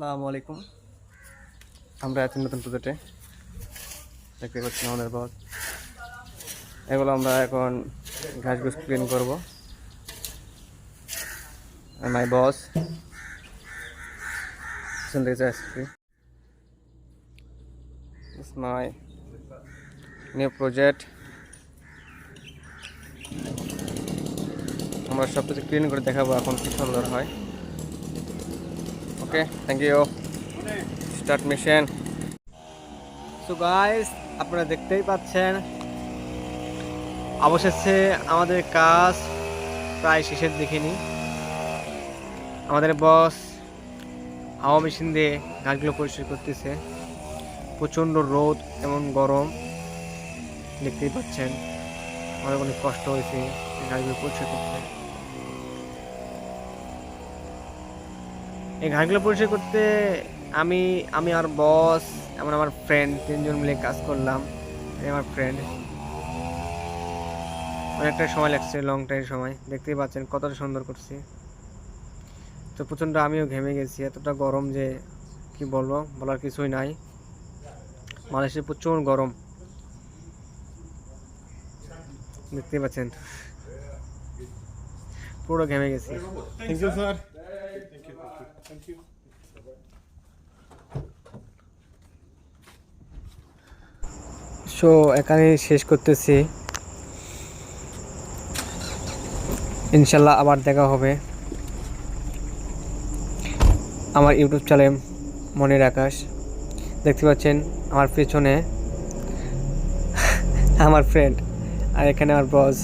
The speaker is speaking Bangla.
আসসালামু আলাইকুম। আমরা আছি নতুন প্রজেক্টে দেখতে পাচ্ছি আমাদের বস। এগুলো আমরা এখন ঘাস ঘুষ ক্লিন করব মাই বস my new project আমরা সব কিছু ক্লিন করে দেখাবো এখন কি সুন্দর হয়। Okay thank you start mission so guys আপনারা দেখতেই পাচ্ছেন, অবশেষে আমাদের কাজ প্রায় শেষের দিকে আমাদের বস হাওয়া মেশিন দিয়ে গাছগুলো পরিষ্কার করতেছে। প্রচণ্ড রোদ এবং গরম, দেখতেই পাচ্ছেন। অনেক অনেক কষ্ট হয়েছে গাছগুলো পরিষ্কার করতে। এই ঘাটগুলো পরিষ্কার করতে আমি আমি আমার বস এমন আমার ফ্রেন্ড তিনজন মিলে কাজ করলাম আমার ফ্রেন্ড অনেকটা সময় লাগছে লং টাইম সময়। দেখতেই পাচ্ছেন কতটা সুন্দর করছি। তো প্রচণ্ড আমিও ঘেমে গেছি, এতটা গরম যে কি বলব, বলার কিছুই নাই। মালয়েশিয়া প্রচুর গরম। দেখতেই পাচ্ছেন। পুরো ঘেমে গেছি। Thank you sir. Thank you. Thank you. So এখানে শেষ করতেছি ইনশাল্লাহ আবার দেখা হবে আমার ইউটিউব চ্যানেল মনির আকাশ দেখতে পাচ্ছেন আমার পেছনে আমার ফ্রেন্ড আর এখানে আমার বস